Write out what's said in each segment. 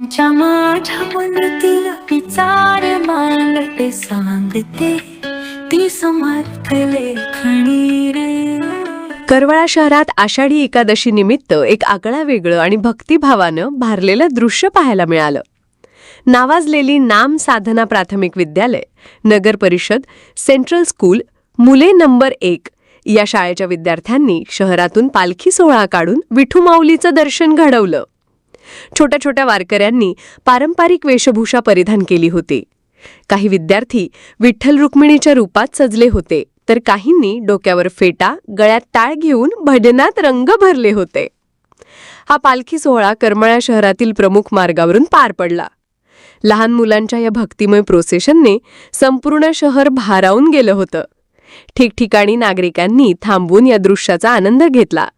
तुमच्या माझ्या मनातील विचार मांडते सांगते ती समर्थ लेखणी रे करवळा शहरात आषाढी एकादशी निमित्त एक आगळा वेगळं आणि भक्तिभावानं भारलेलं दृश्य पाहायला मिळालं. नावाजलेली नाम साधना प्राथमिक विद्यालय नगर परिषद सेंट्रल स्कूल मुले नंबर एक या शाळेच्या विद्यार्थ्यांनी शहरातून पालखी सोहळा काढून विठुमाऊलीचं दर्शन घडवलं. छोट्या छोट्या वारकऱ्यांनी पारंपरिक वेशभूषा परिधान केली होती. काही विद्यार्थी विठ्ठल रुक्मिणीच्या रूपात सजले होते तर काहींनी डोक्यावर फेटा गळ्यात टाळ घेऊन भजनात रंग भरले होते. हा पालखी सोहळा करमळा शहरातील प्रमुख मार्गावरून पार पडला. लहान मुलांच्या या भक्तिमय प्रोसेशनने संपूर्ण शहर भारावून गेलं होतं. ठिकठिकाणी नागरिकांनी थांबून या दृश्याचा आनंद घेतला.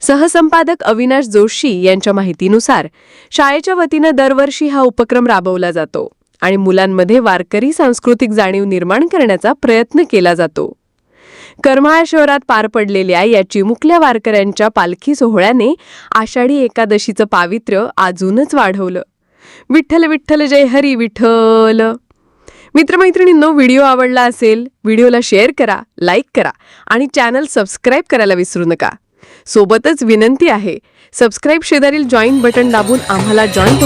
सहसंपादक अविनाश जोशी यांच्या माहितीनुसार शाळेच्या वतीनं दरवर्षी हा उपक्रम राबवला जातो आणि मुलांमध्ये वारकरी सांस्कृतिक जाणीव निर्माण करण्याचा प्रयत्न केला जातो. करमाळा शहरात पार पडलेल्या या चिमुकल्या वारकऱ्यांच्या पालखी सोहळ्याने आषाढी एकादशीचं पावित्र्य अजूनच वाढवलं. विठ्ठल विठ्ठल जय हरी विठ्ठल! मित्रमैत्रिणींनो व्हिडिओ आवडला असेल व्हिडिओला शेअर करा लाईक करा आणि चॅनल सबस्क्राईब करायला विसरू नका. सोबतच विनंती आहे. सबस्क्राईब शेजारील जॉईन बटन दाबून आम्हाला जॉईन